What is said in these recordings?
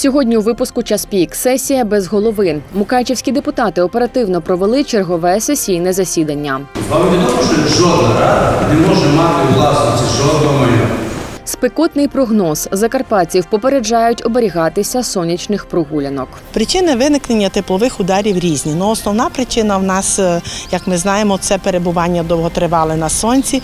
Сьогодні у випуску час пік сесія без голови. Мукачівські депутати оперативно провели чергове сесійне засідання. Вам відомо, що жодна рада не може мати власності жодного майна. Спекотний прогноз закарпатців попереджають оберігатися сонячних прогулянок. Причини виникнення теплових ударів різні. Ну, основна причина в нас, е, як ми знаємо, це перебування довготривале на сонці.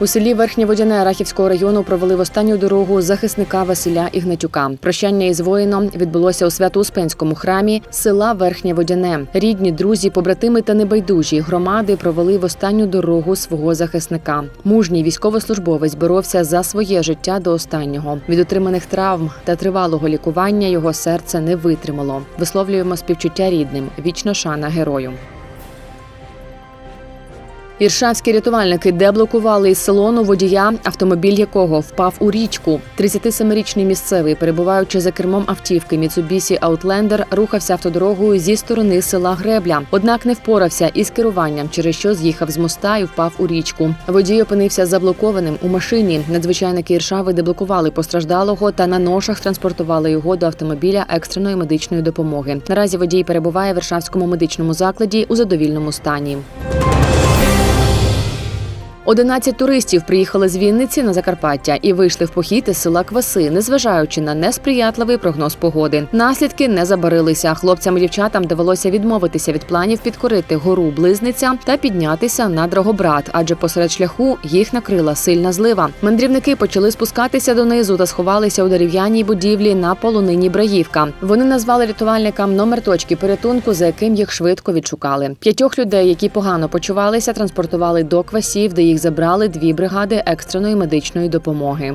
У селі Верхнє Водяне Рахівського району провели в останню дорогу захисника Василя Ігнатюка. Прощання із воїном відбулося у Свято-Успенському храмі села Верхнє Водяне. Рідні, друзі, побратими та небайдужі громади провели в останню дорогу свого захисника. Мужній військовослужбовець боровся за своє життя до останнього. Від отриманих травм та тривалого лікування його серце не витримало. Висловлюємо співчуття рідним. Вічна шана герою. Іршавські рятувальники деблокували із салону водія, автомобіль якого впав у річку. 37-річний місцевий, перебуваючи за кермом автівки Mitsubishi Outlander, рухався автодорогою зі сторони села Гребля. Однак не впорався із керуванням, через що з'їхав з моста і впав у річку. Водій опинився заблокованим у машині. Надзвичайники Іршави деблокували постраждалого та на ношах транспортували його до автомобіля екстреної медичної допомоги. Наразі водій перебуває в Іршавському медичному закладі у задовільному стані. 11 туристів приїхали з Вінниці на Закарпаття і вийшли в похід із села Кваси, незважаючи на несприятливий прогноз погоди. Наслідки не забарилися. Хлопцям і дівчатам довелося відмовитися від планів підкорити гору Близниця та піднятися на Драгобрат, адже посеред шляху їх накрила сильна злива. Мандрівники почали спускатися донизу та сховалися у дерев'яній будівлі на полонині Браївка. Вони назвали рятувальникам номер точки порятунку, за яким їх швидко відшукали. П'ятьох людей, які погано почувалися, транспортували до квасів, де їх забрали дві бригади екстреної медичної допомоги.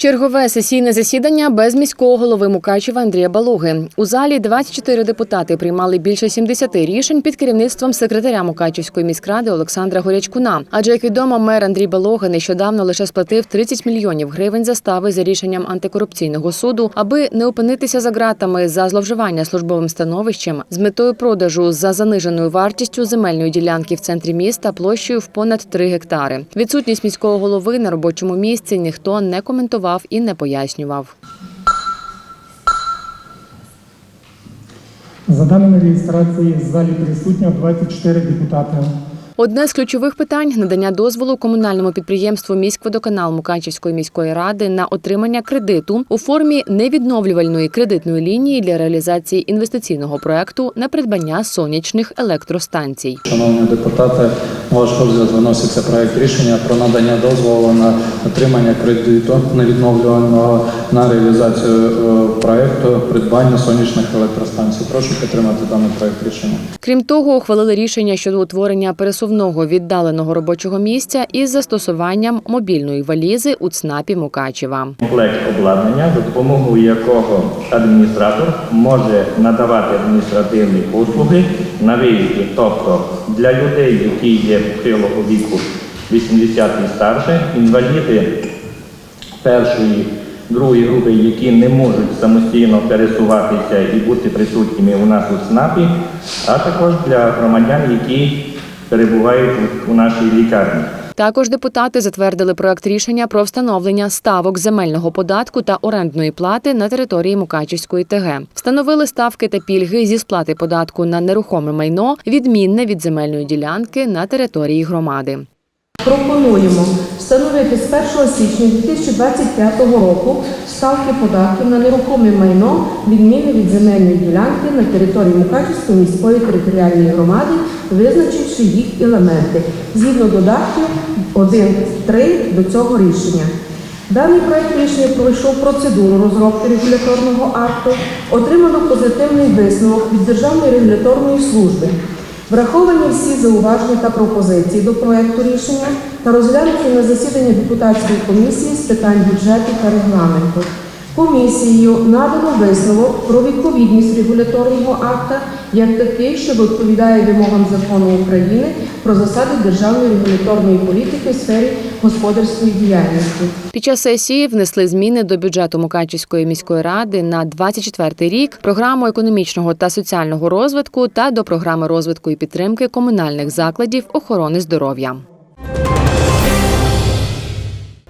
Чергове сесійне засідання без міського голови Мукачева Андрія Балуги. У залі 24 депутати приймали більше 70 рішень під керівництвом секретаря Мукачівської міськради Олександра Горячкуна. Адже, як відомо, мер Андрій Балога нещодавно лише сплатив 30 мільйонів гривень застави за рішенням антикорупційного суду, аби не опинитися за ґратами за зловживання службовим становищем з метою продажу за заниженою вартістю земельної ділянки в центрі міста площею в понад 3 гектари. Відсутність міського голови на робочому місці ніхто не коментував і не пояснював. За даними реєстрації, в залі присутньо 24 депутати. Одне з ключових питань надання дозволу комунальному підприємству міськводоканал Мукачівської міської ради на отримання кредиту у формі невідновлювальної кредитної лінії для реалізації інвестиційного проекту на придбання сонячних електростанцій. Шановні депутати, ваш розгляд виноситься проект рішення про надання дозволу на отримання кредиту невідновлюваного на реалізацію е, проекту придбання сонячних електростанцій. Прошу підтримати даний проект рішення. Крім того, ухвалили рішення щодо утворення пересувного віддаленого робочого місця із застосуванням мобільної валізи у ЦНАПі Мукачева. комплект обладнання, за допомогою якого адміністратор може надавати адміністративні послуги на виїзді, тобто для людей, які є похилого віку 80 і старше, інваліди першої, другої групи, які не можуть самостійно пересуватися і бути присутніми у нас у ЦНАПі, а також для громадян, які перебувають у нашій лікарні. Також депутати затвердили проект рішення про встановлення ставок земельного податку та орендної плати на території Мукачівської ТГ. Встановили ставки та пільги зі сплати податку на нерухоме майно, відмінне від земельної ділянки на території громади. Пропонуємо встановити з 1 січня 2025 року ставки податків на нерухоме майно відміни від земельної ділянки на території Мукачівської міської територіальної громади, визначивши їх елементи згідно додатків 1.3 до цього рішення. Даний проект рішення пройшов процедуру розробки регуляторного акту, отримано позитивний висновок від Державної регуляторної служби. Враховані всі зауваження та пропозиції до проекту рішення та розглянуті на засіданні депутатської комісії з питань бюджету та регламенту. Комісією надано висновок про відповідність регуляторного акта як такий, що відповідає вимогам закону України про засади державної регуляторної політики в сфері господарської діяльності. Під час сесії внесли зміни до бюджету Мукачівської міської ради на 24 рік, програму економічного та соціального розвитку та до програми розвитку і підтримки комунальних закладів охорони здоров'я.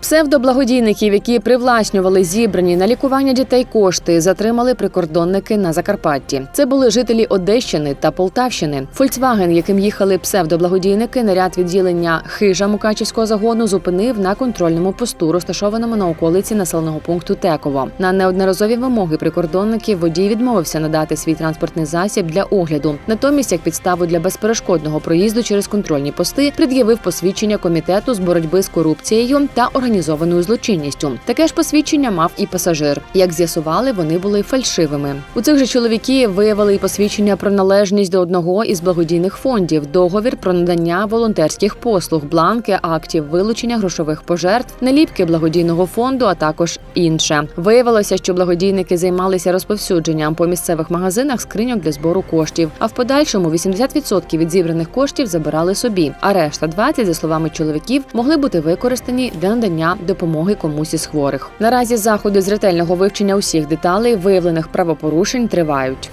Псевдоблагодійників, які привласнювали зібрані на лікування дітей кошти, затримали прикордонники на Закарпатті. Це були жителі Одещини та Полтавщини. Фольксваген, яким їхали псевдоблагодійники, наряд відділення хижа Мукачівського загону зупинив на контрольному посту, розташованому на околиці населеного пункту Теково. На неодноразові вимоги прикордонників водій відмовився надати свій транспортний засіб для огляду. Натомість, як підставу для безперешкодного проїзду через контрольні пости, пред'явив посвідчення комітету з боротьби з корупцією та організованою злочинністю. Таке ж посвідчення мав і пасажир. Як з'ясували, вони були фальшивими. У цих же чоловіків виявили і посвідчення про належність до одного із благодійних фондів, договір про надання волонтерських послуг, бланки актів, вилучення грошових пожертв, наліпки благодійного фонду, а також інше. Виявилося, що благодійники займалися розповсюдженням по місцевих магазинах скриньок для збору коштів. А в подальшому 80% від зібраних коштів забирали собі. А решта 20, за словами чоловіків, могли бути використані для надання допомоги комусь із хворих. Наразі заходи з ретельного вивчення усіх деталей виявлених правопорушень тривають.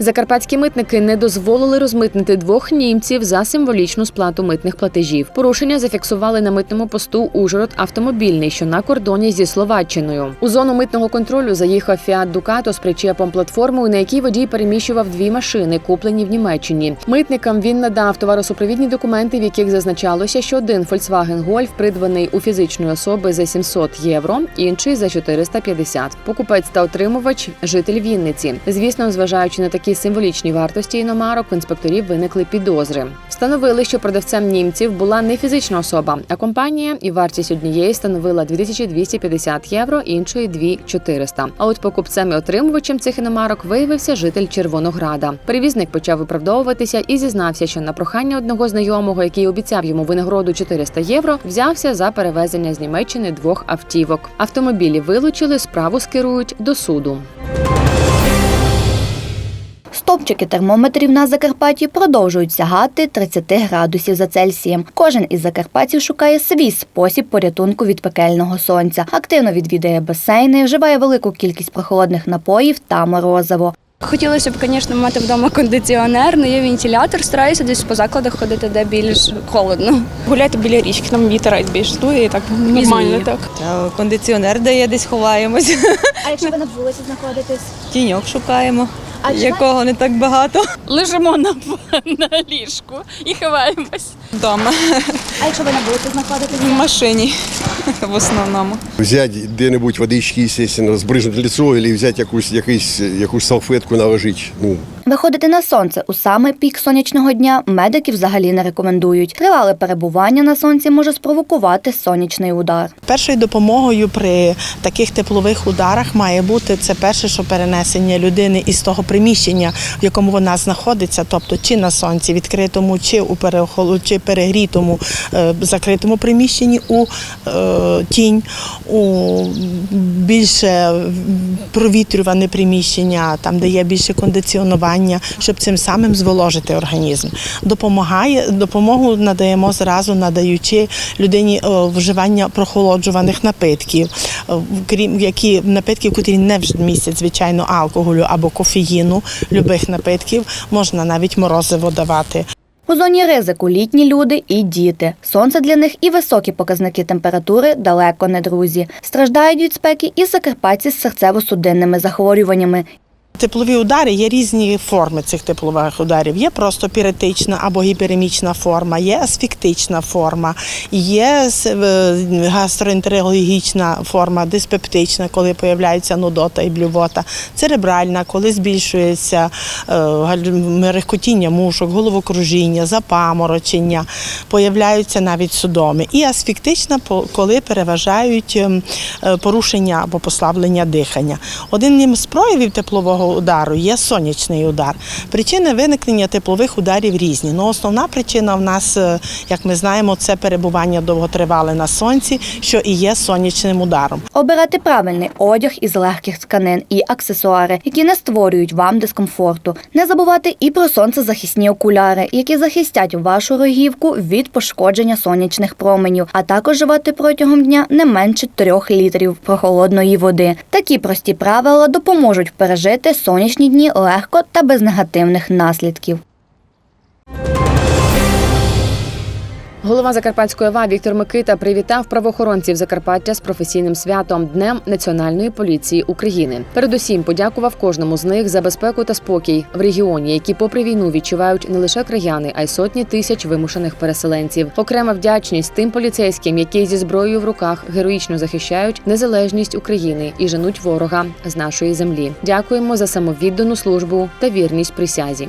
Закарпатські митники не дозволили розмитнити двох німців за символічну сплату митних платежів. Порушення зафіксували на митному посту Ужгород автомобільний, що на кордоні зі Словаччиною. У зону митного контролю заїхав Фіат Дукато з причепом платформою, на якій водій переміщував дві машини, куплені в Німеччині. Митникам він надав товаросупровідні документи, в яких зазначалося, що один Volkswagen Golf придбаний у фізичної особи за 700 євро, інший за 450. Покупець та отримувач житель Вінниці. Звісно, зважаючи на такі символічні вартості іномарок, в інспекторів виникли підозри. Встановили, що продавцем німців була не фізична особа, а компанія, і вартість однієї становила 2250 євро, іншої 2400. А от покупцем і отримувачем цих іномарок виявився житель Червонограда. Перевізник почав виправдовуватися і зізнався, що на прохання одного знайомого, який обіцяв йому винагороду 400 євро, взявся за перевезення з Німеччини двох автівок. Автомобілі вилучили, справу скерують до суду. Стопчики термометрів на Закарпатті продовжують сягати 30 градусів за Цельсієм. Кожен із закарпатців шукає свій спосіб порятунку від пекельного сонця. Активно відвідує басейни, вживає велику кількість прохолодних напоїв та морозиво. Хотілося б, звісно, мати вдома кондиціонер, але є вентилятор. Стараюся десь по закладах ходити, де більш холодно. Гуляти біля річки, там вітер більш дує і так нормально. Так. Кондиціонер дає, десь ховаємось. А якщо ви на вулиці знаходитесь? Тіньок шукаємо, якого не так багато. Лежимо на, на ліжку і ховаємось. Вдома, А якщо ви на вулиці знаходитесь? в машині в основному. Взяти де-небудь водички, естественно, збризнути лицо, або взяти якусь, якусь, якусь салфетку наложити. Ну, Виходити на сонце у саме пік сонячного дня медики взагалі не рекомендують. Тривале перебування на сонці може спровокувати сонячний удар. Першою допомогою при таких теплових ударах має бути це перше, що перенесення людини із того приміщення, в якому вона знаходиться, тобто чи на сонці відкритому, чи у перехолу, чи перегрітому закритому приміщенні у е, тінь, у більше провітрюване приміщення, там де є більше кондиціонування, щоб цим самим зволожити організм. Допомагає допомогу надаємо зразу, надаючи людині е, вживання прохолоджуваних напитків, е, крім які напитків, котрі не містять звичайно алкоголю або кофеїну, любих напитків, можна навіть морозиво давати. У зоні ризику літні люди і діти. Сонце для них і високі показники температури далеко не друзі. Страждають від спеки і закарпатці з серцево-судинними захворюваннями. Теплові удари є різні форми цих теплових ударів. Є просто піретична або гіперемічна форма, є асфіктична форма, є е, гастроентерологічна форма, диспептична, коли появляється нудота і блювота, церебральна, коли збільшується е, мерехкотіння мушок, головокружіння, запаморочення, появляються навіть судоми. І асфіктична, коли переважають ем, е, порушення або послаблення дихання. Один з проявів теплового удару є сонячний удар. Причини виникнення теплових ударів різні. Ну, основна причина в нас, е, як ми знаємо, це перебування довготривале на сонці, що і є сонячним ударом. Обирати правильний одяг із легких тканин і аксесуари, які не створюють вам дискомфорту. Не забувати і про сонцезахисні окуляри, які захистять вашу рогівку від пошкодження сонячних променів, а також вживати протягом дня не менше трьох літрів прохолодної води. Такі прості правила допоможуть пережити сонячні дні легко та без негативних наслідків. Голова Закарпатської ОВА Віктор Микита привітав правоохоронців Закарпаття з професійним святом Днем Національної поліції України. Передусім подякував кожному з них за безпеку та спокій в регіоні, які, попри війну, відчувають не лише краяни, а й сотні тисяч вимушених переселенців. Окрема вдячність тим поліцейським, які зі зброєю в руках героїчно захищають незалежність України і женуть ворога з нашої землі. Дякуємо за самовіддану службу та вірність присязі.